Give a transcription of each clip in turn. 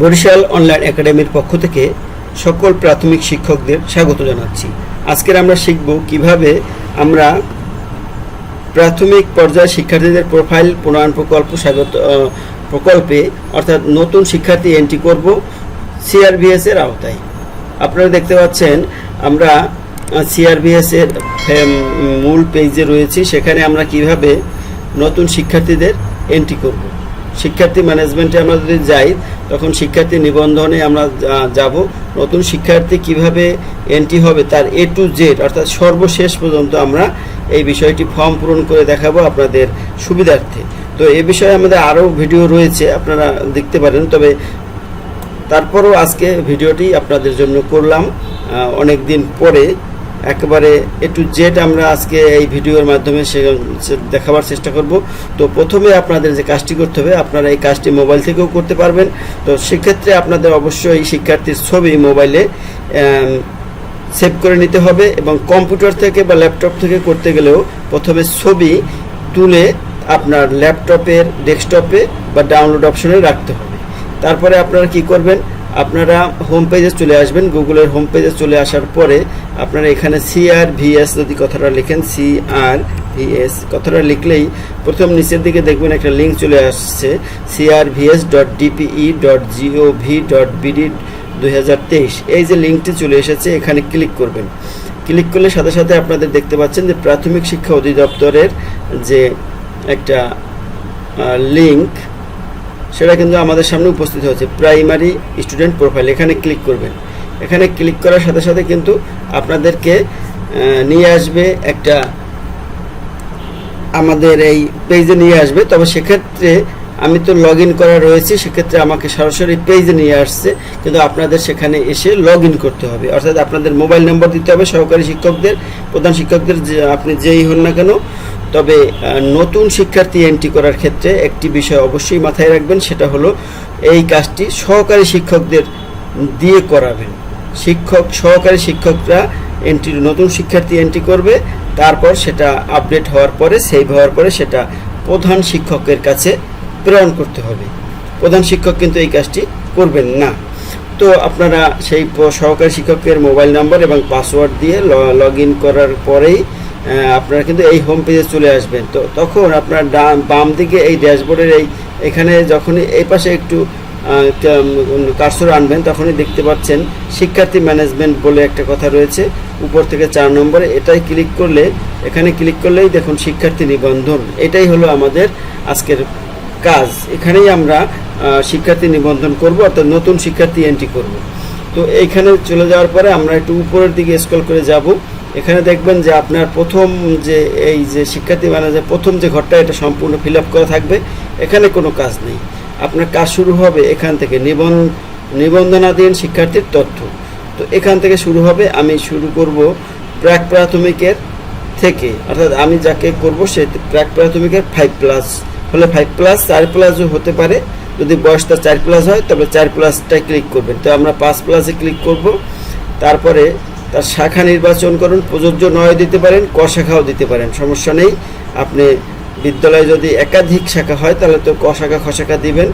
Barishal online একাডেমির পক্ষ থেকে সকল প্রাথমিক শিক্ষকদের স্বাগত জানাচ্ছি। আজকের আমরা শিখব কীভাবে আমরা প্রাথমিক পর্যায়ে শিক্ষার্থীদের প্রোফাইল প্রণয়ন প্রকল্প স্বাগত প্রকল্পে, অর্থাৎ নতুন শিক্ষার্থী এন্ট্রি করব সিআরবিএস এর আওতায়। আপনারা দেখতে পাচ্ছেন, আমরা সিআরবিএস এর মূল পেজে রয়েছি। সেখানে আমরা কীভাবে নতুন শিক্ষার্থীদের এন্ট্রি করব। শিক্ষার্থী ম্যানেজমেন্টে আমরা যদি যাই, তখন শিক্ষার্থী নিবন্ধনে আমরা যাব। নতুন শিক্ষার্থী কীভাবে এন্ট্রি হবে তার এ টু জেড অর্থাৎ সর্বশেষ পর্যন্ত আমরা এই বিষয়টি ফর্ম পূরণ করে দেখাবো আপনাদের সুবিধার্থে। তো এ বিষয়ে আমাদের আরও ভিডিও রয়েছে, আপনারা দেখতে পারেন। তবে তারপরও আজকে ভিডিওটি আপনাদের জন্য করলাম অনেক দিন পরে। একেবারে এ টু জেড আমরা আজকে এই ভিডিওর মাধ্যমে সে দেখাবার চেষ্টা করব। তো প্রথমে আপনাদের যে কাজটি করতে হবে, আপনারা এই কাজটি মোবাইল থেকেও করতে পারবেন। তো সেক্ষেত্রে আপনাদের অবশ্যই শিক্ষার্থীর ছবি মোবাইলে সেভ করে নিতে হবে এবং কম্পিউটার থেকে বা ল্যাপটপ থেকে করতে গেলেও প্রথমে ছবি তুলে আপনার ল্যাপটপের, ডেস্কটপে বা ডাউনলোড অপশনে রাখতে হবে। তারপরে আপনারা কি করবেন? আপনারা হোম পেজে চলে আসবেন, গুগলের হোম পেজে চলে আসার পরে আপনারা এখানে সিআর ভিএস যদি কথাটা লেখেন সিআর ভিএস কথাটা লিখলেই প্রথম নিচের দিকে দেখবেন একটা লিঙ্ক চলে আসছে CR VS dot DPE dot GOV dot BD দুই হাজার তেইশ। এই যে লিঙ্কটি চলে এসেছে, এখানে ক্লিক করবেন। ক্লিক করলে সাথে সাথে আপনাদের দেখতে পাচ্ছেন যে প্রাথমিক শিক্ষা অধিদপ্তরের যে একটা লিঙ্ক সেটা কিন্তু আমাদের সামনে উপস্থিত হয়েছে। প্রাইমারি স্টুডেন্ট প্রোফাইল এখানে ক্লিক করবেন। এখানে ক্লিক করার সাথে সাথে কিন্তু আপনাদেরকে নিয়ে আসবে একটা, আমাদের এই পেজে নিয়ে আসবে। তবে সেক্ষেত্রে আমি তো লগ ইন করা রয়েছে, সেক্ষেত্রে আমাকে সরাসরি পেজে নিয়ে আসছে। কিন্তু আপনাদের সেখানে এসে লগ ইন করতে হবে। অর্থাৎ আপনাদের মোবাইল নম্বর দিতে হবে সহকারী শিক্ষকদের, প্রধান শিক্ষকদের আপনি যেই হন না কেন। তবে নতুন শিক্ষার্থী এন্ট্রি করার ক্ষেত্রে একটি বিষয় অবশ্যই মাথায় রাখবেন, সেটা হলো এই কাজটি সহকারী শিক্ষকদের দিয়ে করাবেন। শিক্ষক, সহকারী শিক্ষকরা এন্ট্রি নতুন শিক্ষার্থী এন্ট্রি করবে, তারপর সেটা আপডেট হওয়ার পরে সেভ হওয়ার পরে সেটা প্রধান শিক্ষকের কাছে প্রেরণ করতে হবে। প্রধান শিক্ষক কিন্তু এই কাজটি করবেন না। তো আপনারা সেই সহকারী শিক্ষকের মোবাইল নাম্বার এবং পাসওয়ার্ড দিয়ে লগ ইন করার পরেই আপনারা কিন্তু এই হোম পেজে চলে আসবেন। তো তখন আপনার ডান, বাম দিকে এই ড্যাশবোর্ডের এই, এখানে যখনই এই পাশে একটু কার্সর আনবেন, তখনই দেখতে পাচ্ছেন শিক্ষার্থী ম্যানেজমেন্ট বলে একটা কথা রয়েছে। উপর থেকে চার নম্বরে এটাই ক্লিক করলে, এখানে ক্লিক করলেই দেখুন শিক্ষার্থী নিবন্ধন। এটাই হলো আমাদের আজকের কাজ। এখানেই আমরা শিক্ষার্থী নিবন্ধন করব, অর্থাৎ নতুন শিক্ষার্থী এন্ট্রি করব। তো এইখানে চলে যাওয়ার পরে আমরা একটু উপরের দিকে স্কল করে যাব। এখানে দেখবেন যে আপনার প্রথম যে, এই যে শিক্ষার্থী ম্যানেজার প্রথম যে ঘরটা, এটা সম্পূর্ণ ফিল করা থাকবে। এখানে কোনো কাজ নেই। আপনার কাজ শুরু হবে এখান থেকে। নিবন্ধ নিবন্ধনাধীন শিক্ষার্থীর তথ্য। তো এখান থেকে শুরু হবে। আমি শুরু করব প্রাক প্রাথমিকের থেকে। অর্থাৎ আমি যাকে করব সে প্রাক প্রাথমিকের ফাইভ প্লাস হলে ফাইভ প্লাস চার প্লাসও হতে পারে। যদি বয়সটা চার প্লাস হয়, তবে চার প্লাসটায় ক্লিক করবেন। তো আমরা পাঁচ প্লাসে ক্লিক করব। তারপরে তার শাখা নির্বাচন করুন, প্রযোজ্য নয় দিতে পারেন, ক শাখাও দিতে পারেন, সমস্যা নেই। আপনি বিদ্যালয়ে যদি একাধিক শাখা হয়, তাহলে তো ক শাখা, খ শাখা দিবেন।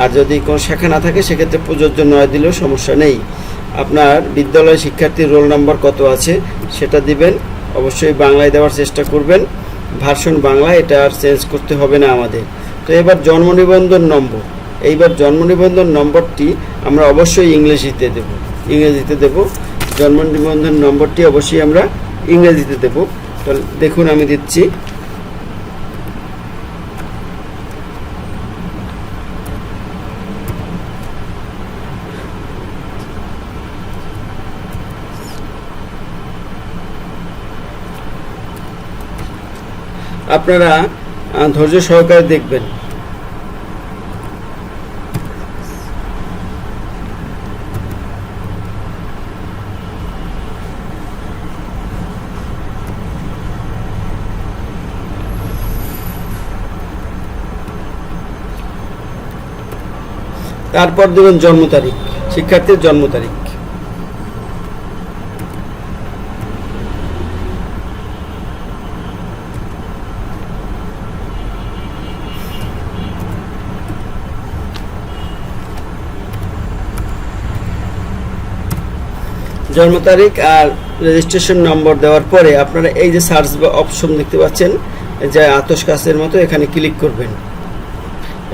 আর যদি কোনো শাখা না থাকে, সেক্ষেত্রে প্রযোজ্য নয় দিলেও সমস্যা নেই। আপনার বিদ্যালয় শিক্ষার্থীর রোল নাম্বার কত আছে, সেটা দিবেন। অবশ্যই বাংলায় দেওয়ার চেষ্টা করবেন। ভার্সন বাংলা, এটা আর চেঞ্জ করতে হবে না আমাদের। তো এবার জন্ম নিবন্ধন নম্বর। এইবার জন্ম নিবন্ধন নম্বরটি আমরা অবশ্যই ইংরেজিতে দেব। ইংরেজিতে দেব। জন্ম নিবন্ধন নম্বরটি অবশ্যই আমরা ইংরেজিতে দেব। তাহলে দেখুন আমি দিচ্ছি। আপনারা ধৈর্য সহকারে দেখবেন। তারপর দেবেন জন্ম তারিখ, শিক্ষার্থীর জন্ম তারিখ। জন্ম তারিখ আর রেজিস্ট্রেশন নম্বর দেওয়ার পরে আপনারা এই যে সার্চ বা অপশন দেখতে পাচ্ছেন, যে আতস কাছের মতো এখানে ক্লিক করবেন।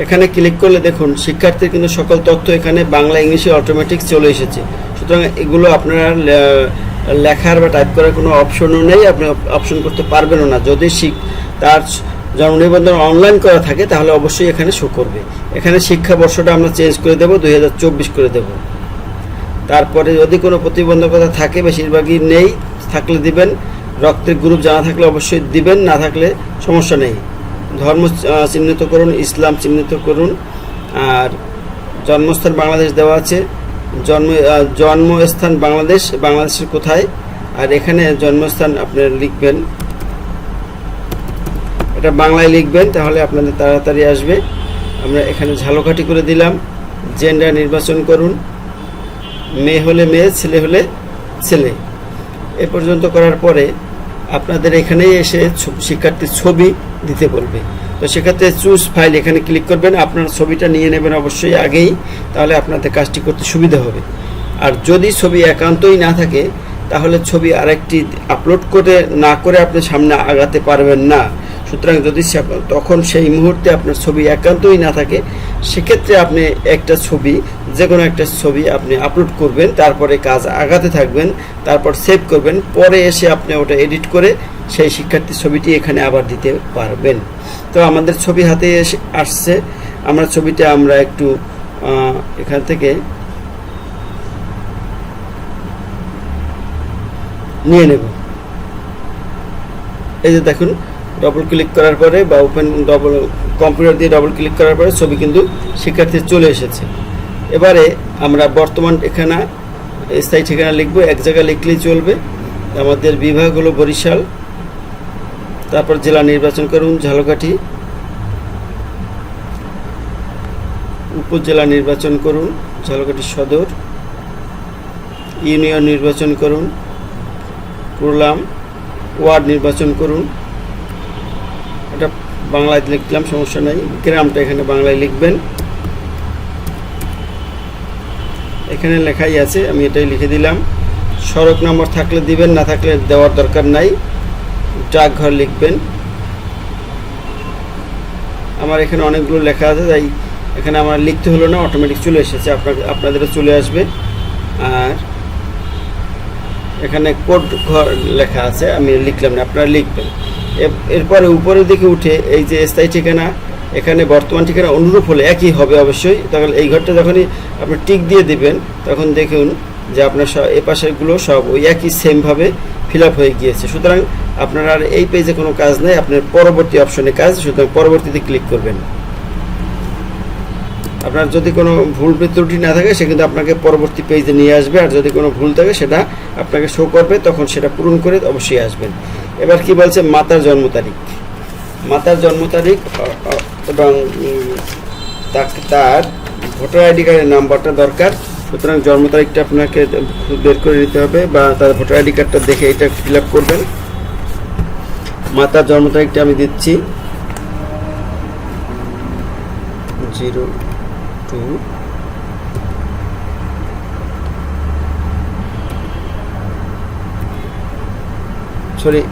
এখানে ক্লিক করলে দেখুন, শিক্ষার্থীর কিন্তু সকল তথ্য এখানে বাংলা, ইংলিশে অটোমেটিক চলে এসেছে। সুতরাং এগুলো আপনারা লেখার বা টাইপ করার কোনো অপশনও নেই, আপনি অপশন করতে পারবেনও না। যদি শিখ তার জন্ম নিবন্ধন অনলাইন করা থাকে, তাহলে অবশ্যই এখানে শো করবে। এখানে শিক্ষাবর্ষটা আমরা চেঞ্জ করে দেবো, দুই হাজার চব্বিশ করে দেবো। তারপরে যদি কোনো প্রতিবন্ধকতা থাকে, বেশিরভাগই নেই, থাকলে দিবেন। রক্তের গ্রুপ জানা থাকলে অবশ্যই দিবেন, না থাকলে সমস্যা নেই। ধর্ম চিহ্নিত করুন, ইসলাম চিহ্নিত করুন। আর জন্মস্থান বাংলাদেশ দেওয়া আছে। জন্ম জন্মস্থান বাংলাদেশ বাংলাদেশের কোথায়? আর এখানে জন্মস্থান আপনার লিখবেন। এটা বাংলায় লিখবেন, তাহলে আপনাদের তাড়াতাড়ি আসবে। আমরা এখানে ঝালকাঠি করে দিলাম। জেন্ডার নির্বাচন করুন। মেয়ে হলে মেয়ে, ছেলে হলে ছেলে। এ পর্যন্ত করার পরে আপনাদের এখানেই এসে শিক্ষার্থীর ছবি দিতে বলবে। তো সেক্ষেত্রে চুজ ফাইল এখানে ক্লিক করবেন। আপনার ছবিটা নিয়ে নেবেন অবশ্যই আগেই, তাহলে আপনাদের কাজটি করতে সুবিধা হবে। আর যদি ছবি একান্তই না থাকে, তাহলে ছবি আরেকটি আপলোড করে না করে আপনি সামনে আগাতে পারবেন না। সুতরাং যদি তখন সেই মুহূর্তে আপনার ছবি একান্তই না থাকে সেক্ষেত্রে আপনি একটা ছবি যে কোনো একটা ছবি আপনি আপলোড করবেন, তারপরে কাজ আগাতে থাকবেন, তারপর সেভ করবেন, পরে এসে আপনি ওটা এডিট করে সেই শিক্ষার্থীর ছবিটি এখানে আবার দিতে পারবেন। তো আমাদের ছবি হাতে এসে আসছে। আমরা ছবিটা আমরা একটু এখান থেকে নিয়ে নেব। এই যে দেখুন ডবল ক্লিক করার পরে বা ওপেন ডবল কম্পিউটার দিয়ে ডবল ক্লিক করার পরে ছবি কিন্তু শিক্ষার্থীর চলে এসেছে। এবারে আমরা বর্তমান ঠিকানা স্থায়ী ঠিকানা লিখব, এক জায়গায় লিখলেই চলবে। আমাদের বিভাগ হলো বরিশাল, তারপর জেলা নির্বাচন করুন, ঝালকাঠি। উপজেলা নির্বাচন করুন, ঝালকাঠি সদর। ইউনিয়ন নির্বাচন করুন, করলাম। ওয়ার্ড নির্বাচন করুন। বাংলায় লিখলাম, সমস্যা নাই। গ্রামটা এখানে বাংলায় লিখবেন। এখানে লেখাই আছে, আমি এটাই লিখে দিলাম। সড়ক নম্বর থাকলে দিবেন, না থাকলে দেওয়ার দরকার নাই। ডাকঘর লিখবেন। আমার এখানে অনেকগুলো লেখা আছে, তাই এখানে আমার লিখতে হলো না অটোমেটিক চলে এসেছে আপনার আপনাদেরও চলে আসবে। আর এখানে কোড ঘর লেখা আছে, আমি লিখলাম না, আপনারা লিখবেন। এরপরে উপরের দিকে উঠে এই যে স্থায়ী ঠিকানা, এখানে বর্তমান ঠিকানা অনুরূপ হলে একই হবে অবশ্যই। তখন এই ঘরটা যখনই আপনি টিক দিয়ে দিবেন, তখন দেখুন যে আপনার সব এ পাশেরগুলো সব ওই একই সেমভাবে ফিল আপ হয়ে গিয়েছে। সুতরাং আপনার আর এই পেজে কোনো কাজ নেই, আপনার পরবর্তী অপশনে কাজ, সুতরাং পরবর্তীতে ক্লিক করবেন। আপনার যদি কোনো ভুল ত্রুটি না থাকে, সে কিন্তু আপনাকে পরবর্তী পেজে নিয়ে আসবে। আর যদি কোনো ভুল থাকে, সেটা আপনাকে শো করবে, তখন সেটা পূরণ করে অবশ্যই আসবেন। এবার কি বলছে? মাতার জন্ম তারিখ। মাতার জন্ম তারিখ এবং তার ভোটার আইডি কার্ডের নাম্বারটা দরকার। সুতরাং জন্ম তারিখটা আপনাকে বের করে নিতে হবে বা তার ভোটার আইডি কার্ডটা দেখে এটা ফিল আপ করবেন। মাতার জন্ম তারিখটা আমি দিচ্ছি। Zero two. সরি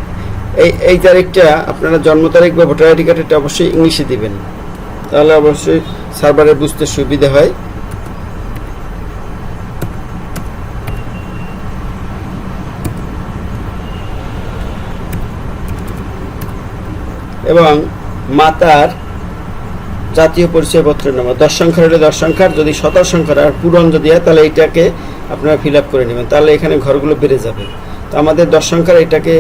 এই এই তারিখটা আপনারা জন্ম তারিখ বা ভোটার আইডি কার্ডটা অবশ্যই ইংলিশে দিবেন। তাহলে অবশ্যই সার্ভারে বুঝতে সুবিধা হয়। এবং মাতার জাতীয় পরিচয়পত্রের নাম্বার, দশ সংখ্যার হলে দশ সংখ্যার, যদি শতর সংখ্যার আর পূরণ যদি হয়, তাহলে এইটাকে আপনারা ফিল আপ করে নেবেন। তাহলে এখানে ঘরগুলো বেড়ে যাবে। তো আমাদের দশ সংখ্যার এটাকে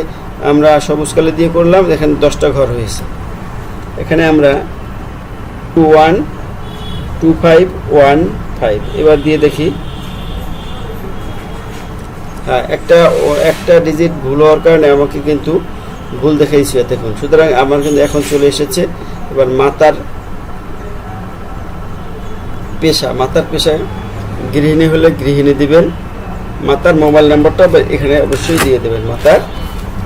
আমরা সবুজ কালে দিয়ে করলাম এখানে দশটা ঘর হয়েছে। এখানে আমরা two one two five one five এবার দিয়ে দেখি। হ্যাঁ একটা একটা ডিজিট ভুল হওয়ার কারণে আমাকে কিন্তু ভুল দেখাইছে দেখুন সুতরাং আমার কিন্তু এখন চলে এসেছে, এবার মাতার পেশা, মাতার পেশায় গৃহিণী হলে গৃহিণী দিবেন। মাতার মোবাইল নাম্বারটা এখানে অবশ্যই দিয়ে দেবেন, মাতার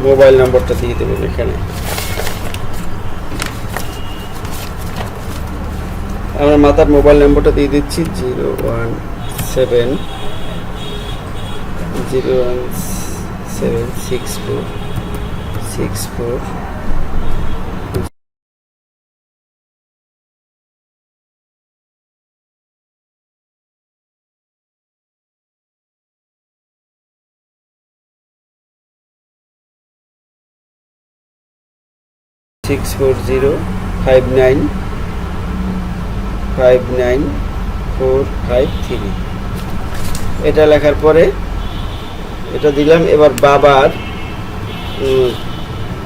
মোবাইল নাম্বারটা দিয়ে দেবেন এখানে। আমরা মাতার মোবাইল নাম্বারটা দিয়ে দিচ্ছি, zero one seven, zero one seven, six four six four six four zero five nine five nine four five three এটা লেখার পরে এটা দিলাম, এবার বাবার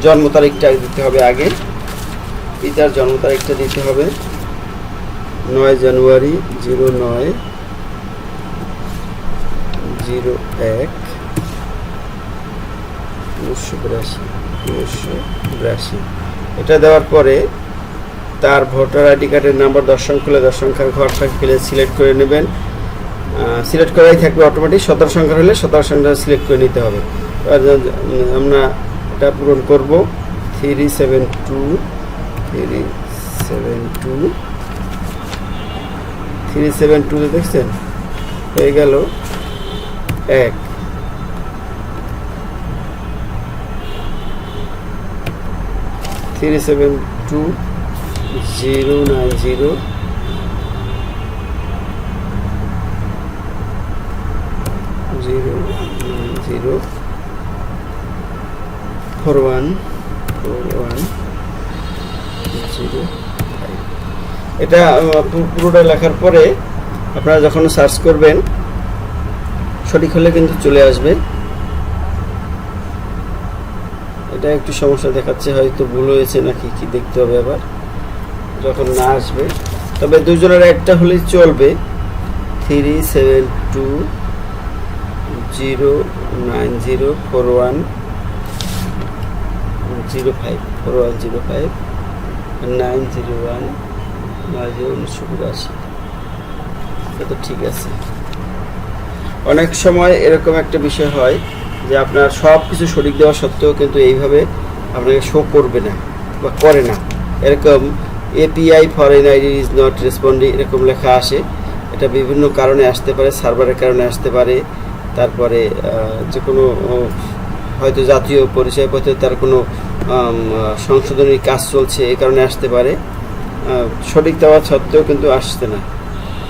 জন্ম তারিখটা দিতে হবে আগে। পিতার জন্ম তারিখটা দিতে হবে নয় জানুয়ারি জিরো নয় জিরো এক উনিশশো বিরাশি উনিশশো বিরাশি। এটা দেওয়ার পরে তার ভোটার আইডি কার্ডের নাম্বার দর্শন খুলে দশ সংখ্যার ঘরটা ফেলে সিলেক্ট করে নেবেন। সিলেক্ট করাই থাকবে অটোমেটিক সতেরো সংখ্যা হলে সতেরো সংখ্যা সিলেক্ট করে নিতে হবে। আমরা এটা পূরণ করব। Three seven two three seven two three seven two দেখছেন? হয়ে গেল এক। Three seven two zero nine zero zero zero four one four one zero এটা পুরোটা লেখার পরে আপনারা যখন সার্চ করবেন, সঠিক হলে কিন্তু চলে আসবে। এটা একটু সমস্যা দেখাচ্ছে, হয়তো ভুল হয়েছে নাকি কি দেখতে হবে আবার, যখন না আসবে। তবে দুজনের একটা হলেই চলবে। Three seven two zero nine zero four one zero five, four one zero five, nine zero one, নয় জিরো উনিশশো বিরাশি এটা ঠিক আছে। অনেক সময় এরকম একটা বিষয় হয় যে আপনার সব কিছু সঠিক দেওয়া সত্ত্বেও কিন্তু এইভাবে আপনাকে শো করবে না বা করে না। এরকম API foreign ID is not responding এরকম লেখা আসে। এটা বিভিন্ন কারণে আসতে পারে সার্ভারের কারণে আসতে পারে। তারপরে যে কোনো হয়তো জাতীয় পরিচয়পত্রে তার কোনো আম, আহ, সংশোধনী কাজ চলছে এই কারণে আসতে পারে। সঠিক দেওয়া সত্ত্বেও কিন্তু আসছে না।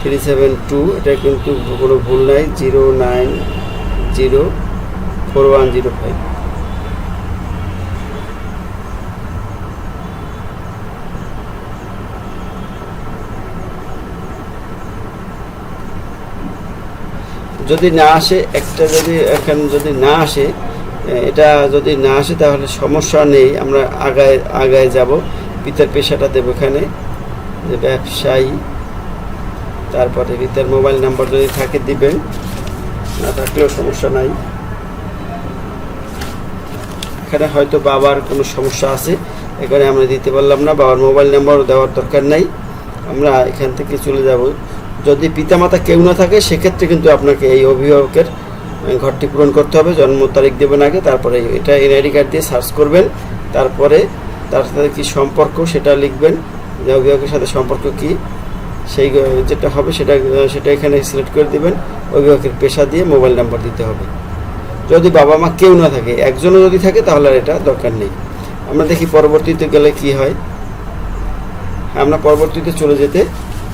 থ্রি সেভেন টু এটা কিন্তু কোনো ভুল নাই zero nine zero four one zero five. যদি না আসে, একটা যদি, এখন যদি না আসে এটা যদি না আসে, তাহলে সমস্যা নেই, আমরা আগায় আগায় যাব। পিতার পেশাটা দেবো এখানে, যে ব্যবসায়ী। তারপরে পিতার মোবাইল নাম্বার যদি থাকে দিবেন, না থাকলেও সমস্যা নাই। এখানে হয়তো বাবার কোনো সমস্যা আছে, এখানে আমরা দিতে পারলাম না, বাবার মোবাইল নাম্বারও দেওয়ার দরকার নাই, আমরা এখান থেকে চলে যাব। যদি পিতামাতা কেউ না থাকে, সেক্ষেত্রে কিন্তু আপনাকে এই অভিভাবকের ঘরটি পূরণ করতে হবে, জন্ম তারিখ দেবেন আগে, তারপরে এটা এনআইডি কার্ড দিয়ে সার্চ করবেন, তারপরে তার সাথে কী সম্পর্ক সেটা লিখবেন, যে অভিভাবকের সাথে সম্পর্ক কী, সেই, যেটা হবে সেটা সেটা এখানে সিলেক্ট করে দিবেন, অভিভাবকের পেশা দিয়ে মোবাইল নাম্বার দিতে হবে। যদি বাবা মা কেউ না থাকে, একজনও যদি থাকে, তাহলে আর এটা দরকার নেই। আমরা দেখি পরবর্তীতে গেলে কি হয়? আমরা পরবর্তীতে চলে যেতে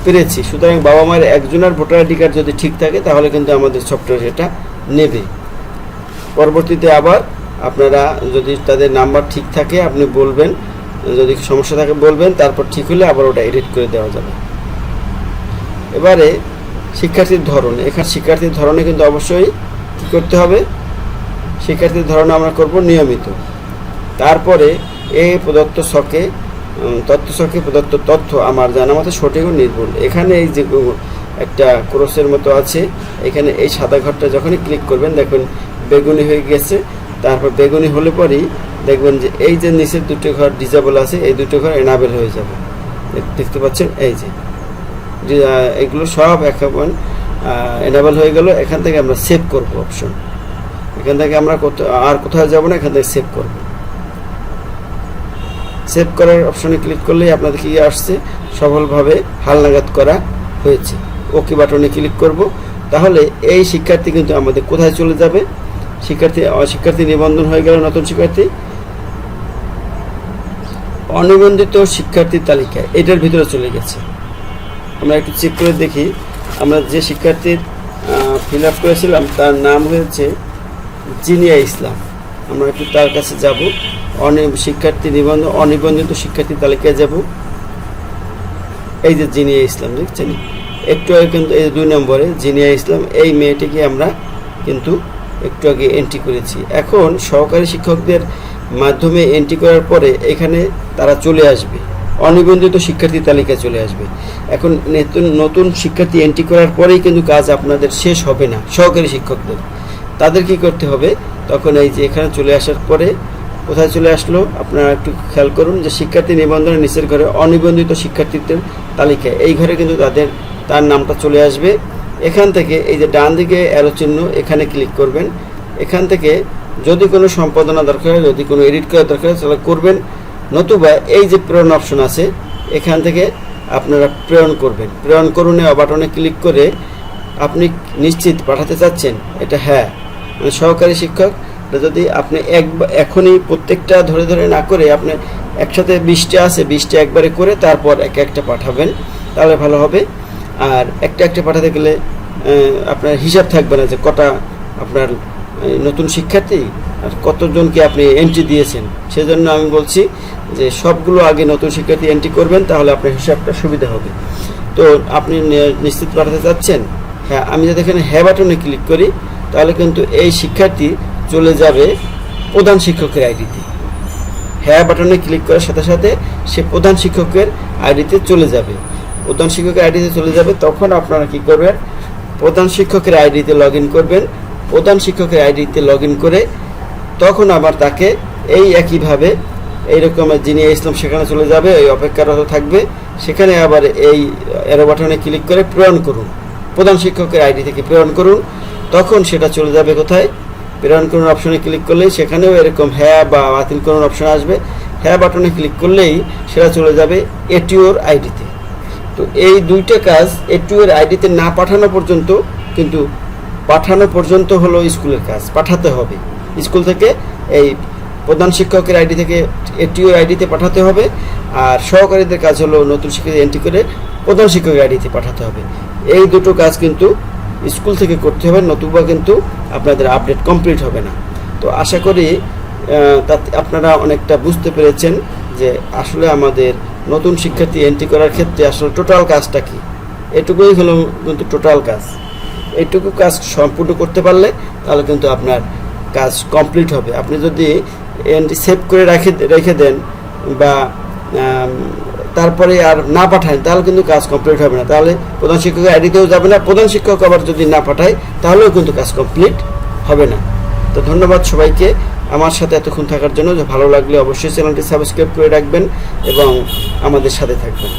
পেরেছি। সুতরাং বাবা মায়ের একজনের ভোটার আইডি কার্ড যদি ঠিক থাকে, তাহলে কিন্তু আমাদের সফটওয়্যার সেটা নেবে। পরবর্তীতে আবার আপনারা যদি তাদের নাম্বার ঠিক থাকে, আপনি বলবেন, যদি সমস্যা থাকে বলবেন, তারপর ঠিক হলে আবার ওটা এডিট করে দেওয়া যাবে। এবারে শিক্ষার্থীর ধরন। এখানে শিক্ষার্থীর ধরনে কিন্তু অবশ্যই কী করতে হবে? শিক্ষার্থীর ধরন আমরা করব নিয়মিত। তারপরে এই প্রদত্ত উম, তথ্য ছকে প্রদত্ত তথ্য আমার জানা মতে সঠিক ও নির্ভুল। এখানে এই যে একটা ক্রসের মতো আছে এখানে এই সাদা ঘরটা যখনই ক্লিক করবেন দেখবেন বেগুনি হয়ে গেছে। তারপর বেগুনি হলে পরেই দেখবেন যে এই যে নিচের দুটো ঘর ডিজেবল আছে এই দুটো ঘর এনাবেল হয়ে যাবে। দেখতে পাচ্ছেন? এই যে, এগুলো সব এখন এনাবেল হয়ে গেল। এখান থেকে আমরা সেভ করব অপশন এখান থেকে আমরা আর কোথাও যাব না, এখান থেকে সেভ করব। সেভ করার অপশনে ক্লিক করলেই আপনাদের কি আসছে? সফলভাবে হালনাগাদ করা হয়েছে। ওকে বাটনে ক্লিক করব। তাহলে এই শিক্ষার্থী কিন্তু আমাদের কোথায় চলে যাবে? শিক্ষার্থী শিক্ষার্থী নিবন্ধন হয়ে গেল নতুন শিক্ষার্থী। অনিবন্ধিত শিক্ষার্থী তালিকায় এটার ভিতরে চলে গেছে। আমরা একটু চেক করে দেখি। আমরা যে শিক্ষার্থীর ফিল আপ করেছিলাম, তার নাম হয়েছে জিনিয়া ইসলাম। আমরা একটু তার কাছে যাব। অনি শিক্ষার্থী নিবন্ধন অনিবন্ধিত শিক্ষার্থী তালিকায় যাব। এই যে জিনিয়া ইসলাম, দেখছেন? একটু আগে কিন্তু এই দুই নম্বরে জিনিয়া ইসলাম, এই মেয়েটিকে আমরা কিন্তু একটু আগে এন্ট্রি করেছি। এখন সহকারী শিক্ষকদের মাধ্যমে এন্ট্রি করার পরে এখানে তারা চলে আসবে। অনিবন্ধিত শিক্ষার্থী তালিকায় চলে আসবে। এখন নতুন নতুন শিক্ষার্থী এন্ট্রি করার পরেই কিন্তু কাজ আপনাদের শেষ হবে না, সহকারী শিক্ষকদের। তাদের কি করতে হবে? তখন এই যে এখানে চলে আসার পরে কোথায় চলে আসলো? আপনারা একটু খেয়াল করুন যে শিক্ষার্থী নিবন্ধনের নিচের ঘরে অনিবন্ধিত শিক্ষার্থীদের তালিকায়। এই ঘরে কিন্তু তাদের, তার নামটা চলে আসবে। এখান থেকে এই যে ডান দিকে অ্যারো চিহ্ন, এখানে ক্লিক করবেন। এখান থেকে যদি কোনো সম্পাদনা দরকার হয়, যদি কোনো এডিট করা দরকার হয়, তাহলে করবেন। নতুবা এই যে প্রেরণ অপশন আছে, এখান থেকে আপনারা প্রেরণ করবেন। প্রেরণ করুনে বাটনে ক্লিক করে আপনি নিশ্চিত পাঠাতে চাচ্ছেন, এটা হ্যাঁ। সহকারী শিক্ষক যদি আপনি এক এখনই প্রত্যেকটা ধরে ধরে না করে আপনি একসাথে বিশটা আছে, বিশটা একবারে করে তারপর এক একটা পাঠাবেন, তাহলে ভালো হবে। আর একটা একটা পাঠাতে গেলে আপনার হিসাব থাকবে না যে কটা আপনার নতুন শিক্ষার্থী আর কতজনকে আপনি এন্ট্রি দিয়েছেন। সেজন্য আমি বলছি যে সবগুলো আগে নতুন শিক্ষার্থী এন্ট্রি করবেন, তাহলে আপনার হিসাবটা সুবিধা হবে। তো আপনি নিশ্চিত পাঠাতে চাচ্ছেন? হ্যাঁ আমি যদি এখানে হ্যাঁ বাটনে ক্লিক করি তাহলে কিন্তু এই শিক্ষার্থী চলে যাবে প্রধান শিক্ষকের আইডিতে। হ্যাঁ বাটনে ক্লিক করার সাথে সাথে সে প্রধান শিক্ষকের আইডিতে চলে যাবে। প্রধান শিক্ষকের আইডিতে চলে যাবে, তখন আপনারা কি করবেন? প্রধান শিক্ষকের আইডিতে লগ করবেন। প্রধান শিক্ষকের আইডিতে লগ করে তখন আবার তাকে এই একইভাবে এইরকম যিনি ইসলাম সেখানে চলে যাবে, এই অপেক্ষারত থাকবে, সেখানে আবার এই এরো বাটনে ক্লিক করে প্রেরণ করুন। প্রধান শিক্ষকের আইডি থেকে প্রেরণ করুন। তখন সেটা চলে যাবে কোথায়? প্রেরণ করুন অপশনে ক্লিক করলেই সেখানেও এরকম হ্যাঁ বা বাতিল করুন অপশন আসবে। হ্যাঁ বাটনে ক্লিক করলেই সেটা চলে যাবে এটিওর আইডিতে। তো এই দুইটা কাজ এটিওর আইডিতে না পাঠানো পর্যন্ত কিন্তু পাঠানো পর্যন্ত হলো স্কুলের কাজ, পাঠাতে হবে। স্কুল থেকে এই প্রধান শিক্ষকের আইডি থেকে এটিওর আইডিতে পাঠাতে হবে আর সহকারীদের কাজ হলো নতুন শিক্ষকের এন্ট্রি করে প্রধান শিক্ষকের আইডিতে পাঠাতে হবে। এই দুটো কাজ কিন্তু স্কুল থেকে করতে হবে, নতুবা কিন্তু আপনাদের আপডেট কমপ্লিট হবে না। তো আশা করি তাতে আপনারা অনেকটা বুঝতে পেরেছেন যে আসলে আমাদের নতুন শিক্ষার্থী এন্ট্রি করার ক্ষেত্রে আসলে টোটাল কাজটা কি। এটুকুই হলো কিন্তু টোটাল কাজ। এইটুকু কাজ সম্পূর্ণ করতে পারলে তাহলে কিন্তু আপনার কাজ কমপ্লিট হবে। আপনি যদি এন্ট্রি সেভ করে রেখে রেখে দেন বা তারপরে আর না পাঠায়, তাহলে কিন্তু কাজ কমপ্লিট হবে না। তাহলে প্রধান শিক্ষকের আইডিতেও যাবে না, প্রধান শিক্ষক আবার যদি না পাঠায়, তাহলেও কিন্তু কাজ কমপ্লিট হবে না। তো ধন্যবাদ সবাইকে আমার সাথে এতক্ষণ থাকার জন্য। ভালো লাগলে অবশ্যই চ্যানেলটি সাবস্ক্রাইব করে রাখবেন এবং আমাদের সাথে থাকবেন।